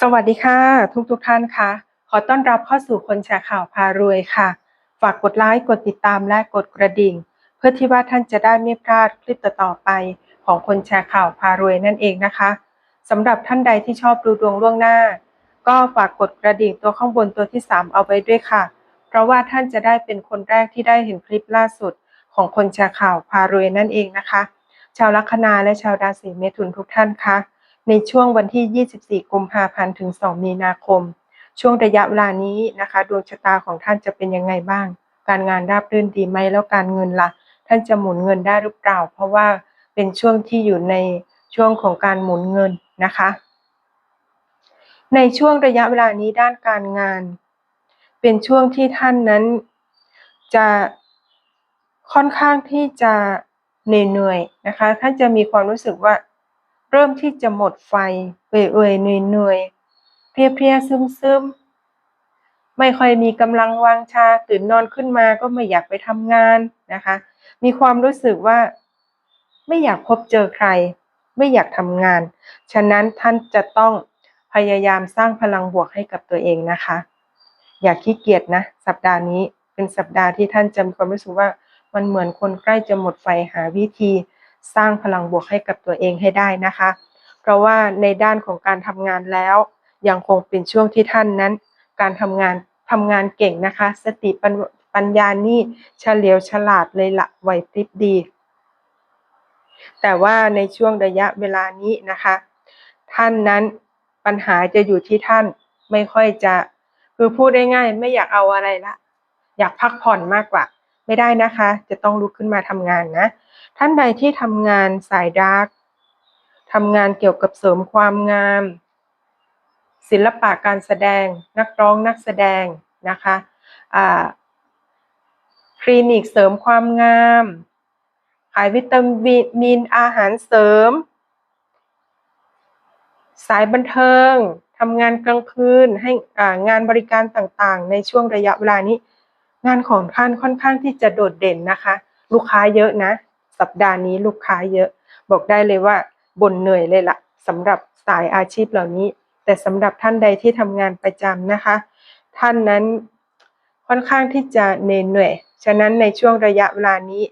สวัสดีค่ะ ทุกทุกท่านค่ะ ขอต้อนรับเข้าสู่คนแชร์ข่าวพารวยค่ะ ฝากกดไลค์กดติดตามและกดกระดิ่ง เพื่อที่ว่าท่านจะได้ไม่พลาดคลิปต่อๆไป ของคนแชร์ข่าวพารวยนั่นเองนะคะสำหรับท่านใดที่ชอบดูดวงล่วงหน้า ก็ฝากกดกระดิ่งตัวข้างบนตัวที่ 3 เอาไว้ด้วยค่ะ เพราะว่าท่านจะได้เป็นคนแรกที่ได้เห็นคลิปล่าสุด ของคนแชร์ข่าวพารวยนั่นเองนะคะ ชาวลัคนาและชาวราศีเมถุนทุกท่านคะ ในช่วงวันที่ 24 กุมภาพันธ์ถึง 2 มีนาคม ช่วงระยะเวลานี้นะคะดวงชะตาของท่านจะเป็นยังไงบ้าง การงานราบรื่นดีไหมแล้วการเงินละ่ะ ท่านจะหมุนเงินได้หรือเปล่า เพราะว่าเป็นช่วงที่อยู่ในช่วงของการหมุนเงินนะคะ ในช่วงระยะเวลานี้ด้านการงาน เป็นช่วงที่ท่านนั้นจะค่อนข้างที่จะเหนื่อยๆนะคะ ท่านจะมีความรู้สึกว่า เริ่มที่จะหมดไฟ เอื่อยๆเหนื่อยๆเพลียๆซึมๆ ไม่ค่อยมีกำลังวางชา ตื่นนอนขึ้นมาก็ไม่อยากไปทำงานนะคะ มีความรู้สึกว่า ไม่อยากพบเจอใคร ไม่อยากทำงาน ฉะนั้นท่านจะต้องพยายามสร้างพลังบวกให้กับตัวเองนะคะ อย่าขี้เกียจนะ สัปดาห์นี้เป็นสัปดาห์ที่ท่านจะมีความรู้สึกว่ามันเหมือนคนใกล้จะหมดไฟหาวิธี สร้างพลังบวกให้กับตัวเองให้ได้นะคะ เพราะว่าในด้านของการทำงานแล้ว ยังคงเป็นช่วงที่ท่านนั้น การทำงานทำงานเก่งนะคะ สติปัญปญญานี่เฉลียวฉลาดเลยละไหวพริบดี แต่ว่าในช่วงระยะเวลานี้นะคะ ท่านนั้นปัญหาจะอยู่ที่ท่านไม่ค่อยจะคือพูดได้ง่ายไม่อยากเอาอะไรละ อยากพักผ่อนมากกว่า ไม่ได้นะคะ จะต้องลุกขึ้นมาทำงานนะ ท่านใดที่ทำงานสายดาร์กทำงานเกี่ยวกับเสริมความงาม ศิลปะการแสดง นักร้องนักแสดงนะคะคลินิกเสริมความงาม ขายวิตามินอาหารเสริม สายบันเทิงทำงานกลางคืนให้งานบริการต่างๆ ในช่วงระยะเวลานี้ งานของท่านค่อนข้างที่จะโดดเด่นนะคะ ลูกค้าเยอะนะ สัปดาห์นี้ลูกค้าเยอะ บอกได้เลยว่าบ่นเหนื่อยเลยละ่ะสำหรับสายอาชีพเหล่านี้ แต่สำหรับท่านใดที่ทำงานประจำนะคะ ท่านนั้นค่อนข้างที่จะเหนื่อยฉะนั้นในช่วงระยะเวลานี้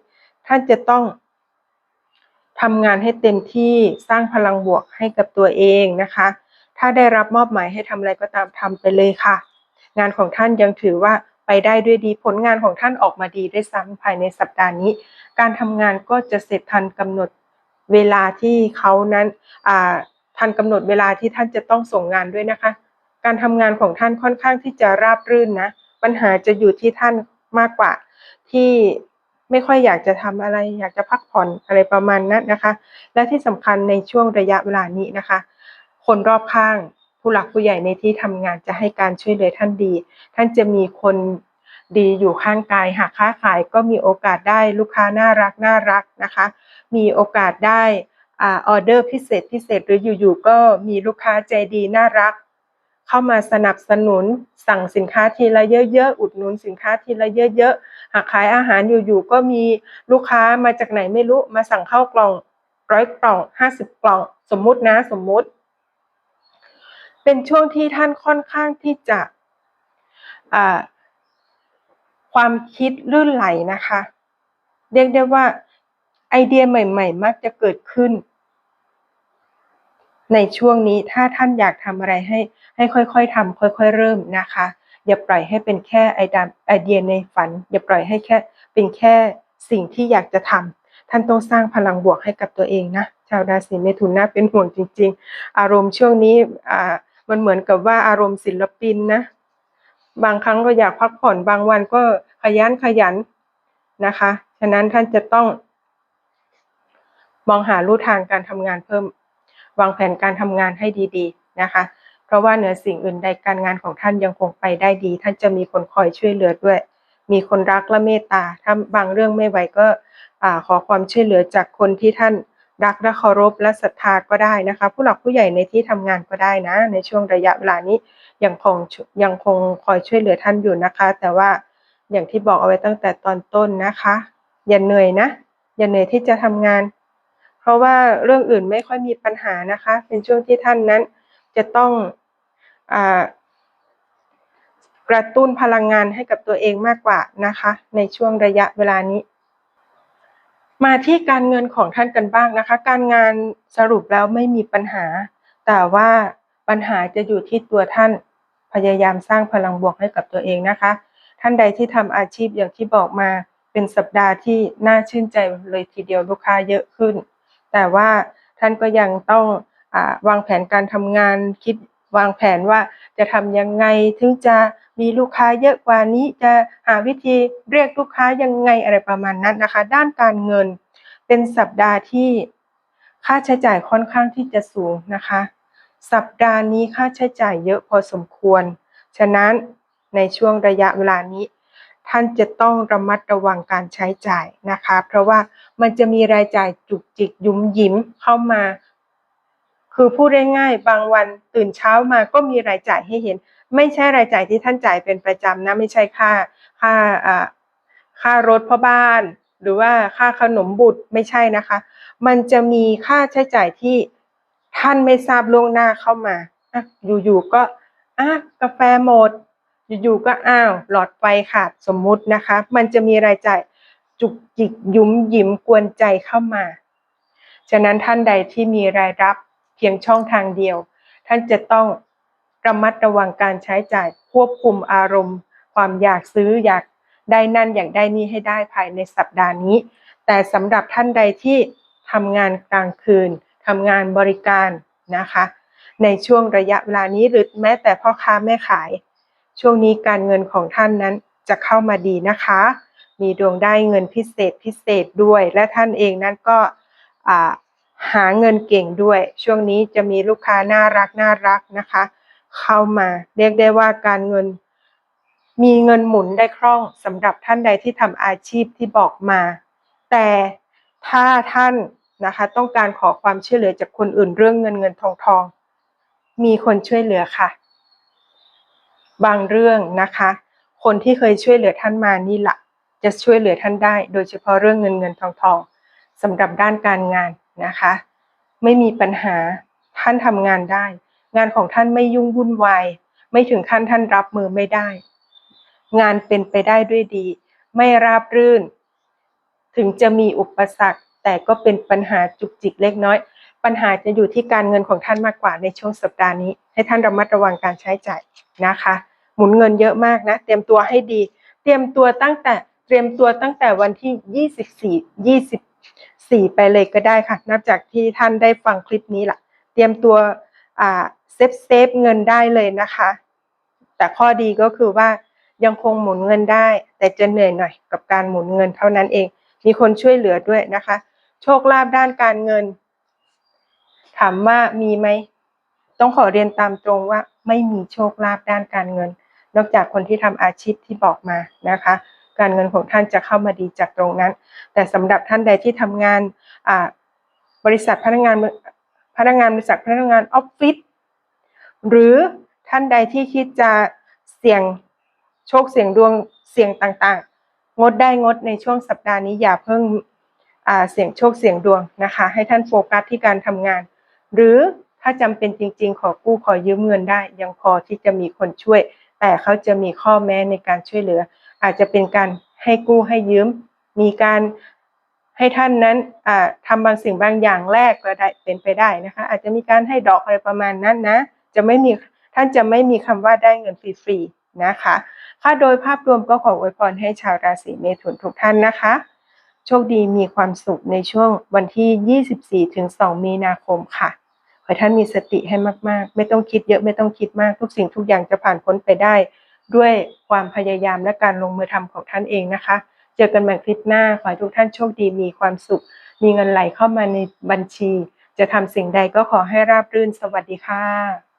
ท่านจะต้องทำงานให้เต็มที่สร้างพลังบวกให้กับตัวเองนะคะ ถ้าได้รับมอบหมายให้ทำอะไรก็ตามทำไปเลยค่ะ งานของท่านยังถือว่า ไปได้ด้วยดีผลงานของท่านออกมาดีด้วยซ้ำภายในสัปดาห์นี้ การทำงานก็จะเสร็จทันกำหนดเวลาที่เขานั้นทันกำหนดเวลาที่ท่านจะต้องส่งงานด้วยนะคะ การทำงานของท่านค่อนข้างที่จะราบรื่นนะ ปัญหาจะอยู่ที่ท่านมากกว่า ที่ไม่ค่อยอยากจะทำอะไร อยากจะพักผ่อนอะไรประมาณนั้นนะคะ และที่สำคัญในช่วงระยะเวลานี้นะคะ คนรอบข้าง ผู้หลักผู้ใหญ่ในที่ทำงานจะให้การช่วยเหลือท่านดี ท่านจะมีคนดีอยู่ข้างกายหากค้าขายก็มีโอกาสได้ลูกค้าน่ารักน่ารักนะคะ มีโอกาสได้ออเดอร์พิเศษพิเศษหรืออยู่ๆก็มีลูกค้าใจดีน่ารัก เข้ามาสนับสนุนสั่งสินค้าทีละเยอะๆอุดหนุนสินค้าทีละเยอะๆหากขายอาหารอยู่ๆก็มีลูกค้ามาจากไหนไม่รู้มาสั่งเข้ากล่องร้อยกล่องห้าสิบกล่อง สมมุตินะสมมุติ เป็นช่วงที่ท่านค่อนข้างที่จะความคิดลื่นไหลนะคะ เรียกได้ว่าไอเดียใหม่ๆ มักจะเกิดขึ้น ในช่วงนี้ถ้าท่านอยากทำอะไรให้ ให้ค่อยๆทำค่อยๆเริ่มนะคะ อย่าปล่อยให้เป็นแค่ไอเดียในฝัน อย่าปล่อยให้แค่เป็นแค่สิ่งที่อยากจะทำท่านต้องสร้างพลังบวกให้กับตัวเองนะชาวราศีเมถุนน่าเป็นห่วงจริง ๆ อารมณ์ช่วงนี้อ่า มันเหมือนกับว่าอารมณ์ศิลปินนะ บางครั้งก็อยากพักผ่อนบางวันก็ขยันขยันนะคะ ฉะนั้นท่านจะต้อง มองหาลู่ทางการทำงานเพิ่ม วางแผนการทำงานให้ดีๆนะคะ เพราะว่าเหนือสิ่งอื่นใดการงานของท่านยังคงไปได้ดี ท่านจะมีคนคอยช่วยเหลือด้วย มีคนรักและเมตตาถ้าบางเรื่องไม่ไหวก็ขอความช่วยเหลือจากคนที่ท่าน รักและเคารพและศรัทธาก็ได้นะคะ ผู้หลักผู้ใหญ่ในที่ทำงานก็ได้นะ ในช่วงระยะเวลานี้ยังคงยังคงคอยช่วยเหลือท่านอยู่นะคะ แต่ว่าอย่างที่บอกเอาไว้ตั้งแต่ตอนต้นนะคะ อย่าเหนื่อยนะ อย่าเหนื่อยที่จะทำงาน เพราะว่าเรื่องอื่นไม่ค่อยมีปัญหานะคะ เป็นช่วงที่ท่านนั้นจะต้องอกระตุ้นพลังงานให้กับตัวเองมากกว่านะคะ ในช่วงระยะเวลานี้ มาที่การเงินของท่านกันบ้างนะคะ การงานสรุปแล้วไม่มีปัญหา แต่ว่าปัญหาจะอยู่ที่ตัวท่านพยายามสร้างพลังบวกให้กับตัวเองนะคะ ท่านใดที่ทำอาชีพอย่างที่บอกมาเป็นสัปดาห์ที่น่าชื่นใจเลยทีเดียวลูกค้าเยอะขึ้น แต่ว่าท่านก็ยังต้องอวางแผนการทำงานคิด วางแผนว่าจะทำยังไงถึงจะมีลูกค้าเยอะกว่านี้จะหาวิธีเรียกลูกค้ายังไงอะไรประมาณนั้นนะคะ ด้านการเงินเป็นสัปดาห์ที่ค่าใช้จ่ายค่อนข้างที่จะสูงนะคะ สัปดาห์นี้ค่าใช้จ่ายเยอะพอสมควร ฉะนั้นในช่วงระยะเวลานี้ ท่านจะต้องระมัดระวังการใช้จ่ายนะคะ เพราะว่ามันจะมีรายจ่ายจุกจิกยุ้มยิ้มเข้ามา คือพูดง่ายๆบางวันตื่นเช้ามาก็มีรายจ่ายให้เห็น ไม่ใช่รายจ่ายที่ท่านจ่ายเป็นประจำนะไม่ใช่ค่าค่าอ่าค่ารถพ่อบ้าน หรือว่าค่าขนมบุตรไม่ใช่นะคะ มันจะมีค่าใช้จ่ายที่ท่านไม่ทราบล่วงหน้าเข้ามาอะอยู่ๆก็อะกาแฟหมด อยู่ๆก็อ้าวหลอดไฟขาดสมมุตินะคะ มันจะมีรายจ่ายจุกจิกยุ้มยิ้มกวนใจเข้ามา ฉะนั้นท่านใดที่มีรายรับ พียงช่องทางเดียว ท่านจะต้องระมัดระวังการใช้จ่ายควบคุมอารมณ์ ความอยากซื้ออยากได้นั่นอยากได้นี่ให้ได้ภายในสัปดาห์นี้ แต่สำหรับท่านใดที่ทำงานกลางคืนทำงานบริการนะคะ ในช่วงระยะเวลานี้หรือแม้แต่พ่อค้าแม่ขาย ช่วงนี้การเงินของท่านนั้นจะเข้ามาดีนะคะ มีดวงได้เงินพิเศษพิเศษด้วย และท่านเองนั้นก็ หาเงินเก่งด้วย ช่วงนี้จะมีลูกค้าน่ารักน่ารักนะคะ เข้ามาเรียกได้ว่าการเงิน มีเงินหมุนได้คล่องสำหรับท่านใดที่ทำอาชีพที่บอกมา แต่ถ้าท่านนะคะ ต้องการขอความช่วยเหลือจากคนอื่นเรื่องเงินเงินทองทอง มีคนช่วยเหลือค่ะ บางเรื่องนะคะ คนที่เคยช่วยเหลือท่านมานี่แหละจะช่วยเหลือท่านได้ โดยเฉพาะเรื่องเงินเงินทองทองสำหรับด้านการงาน นะคะ ไม่มีปัญหาท่านทำงานได้ งานของท่านไม่ยุ่งวุ่นวายไม่ถึงขั้นท่านรับมือไม่ได้ งานเป็นไปได้ด้วยดี ไม่ราบรื่น ถึงจะมีอุปสรรค แต่ก็เป็นปัญหาจุกจิกเล็กน้อย ปัญหาจะอยู่ที่การเงินของท่านมากกว่าในช่วงสัปดาห์นี้ ให้ท่านระมัดระวังการใช้จ่ายนะคะ หมุนเงินเยอะมากนะ เตรียมตัวให้ดี เตรียมตัวตั้งแต่เตรียมตัวตั้งแต่วันที่ 24 4 ไปเลยก็ได้ค่ะ นับจากที่ท่านได้ฟังคลิปนี้ละเตรียมตัวเซฟเซฟเงินได้เลยนะคะ แต่ข้อดีก็คือว่ายังคงหมุนเงินได้ แต่จะเหนื่อยหน่อยกับการหมุนเงินเท่านั้นเอง มีคนช่วยเหลือด้วยนะคะ โชคลาภด้านการเงิน ถามว่ามีไหม ต้องขอเรียนตามตรงว่าไม่มีโชคลาภด้านการเงิน นอกจากคนที่ทำอาชีพที่บอกมานะคะ การเงินของท่านจะเข้ามาดีจากตรงนั้น แต่สำหรับท่านใดที่ทำงานบริษัทพนักงานพนักงานบริษัทพนักงานออฟฟิศหรือท่านใดที่คิดจะเสี่ยงโชคเสี่ยงดวงเสี่ยงต่างๆ งดได้งดในช่วงสัปดาห์นี้อย่าเพิ่งเสี่ยงโชคเสี่ยงดวงนะคะ ให้ท่านโฟกัสที่การทำงาน หรือถ้าจำเป็นจริง ๆ ขอกู้ขอยืมเงินได้ ยังพอที่จะมีคนช่วย แต่เขาจะมีข้อแม้ในการช่วยเหลือ อาจจะเป็นการให้กู้ให้ยืม มีการให้ท่านนั้นทำบางสิ่งบางอย่างแรกก็ได้เป็นไปได้นะคะ อาจจะมีการให้ดอกอะไรประมาณนั้นนะ จะไม่มีท่านจะไม่มีคำว่าได้เงินฟรีๆนะคะค่ะโดยภาพรวมก็ขออวยพรให้ชาวราศีเมถุนทุกท่านนะคะ โชคดีมีความสุขในช่วงวันที่ 24-2 มีนาคมค่ะขอท่านมีสติให้มาก ๆ ไม่ต้องคิดเยอะไม่ต้องคิดมากทุกสิ่งทุกอย่างจะผ่านพ้นไปได้ ด้วยความพยายามและการลงมือทำของท่านเองนะคะ เจอกันใหม่คลิปหน้า ขอให้ทุกท่านโชคดีมีความสุข มีเงินไหลเข้ามาในบัญชี จะทำสิ่งใดก็ขอให้ราบรื่นสวัสดีค่ะ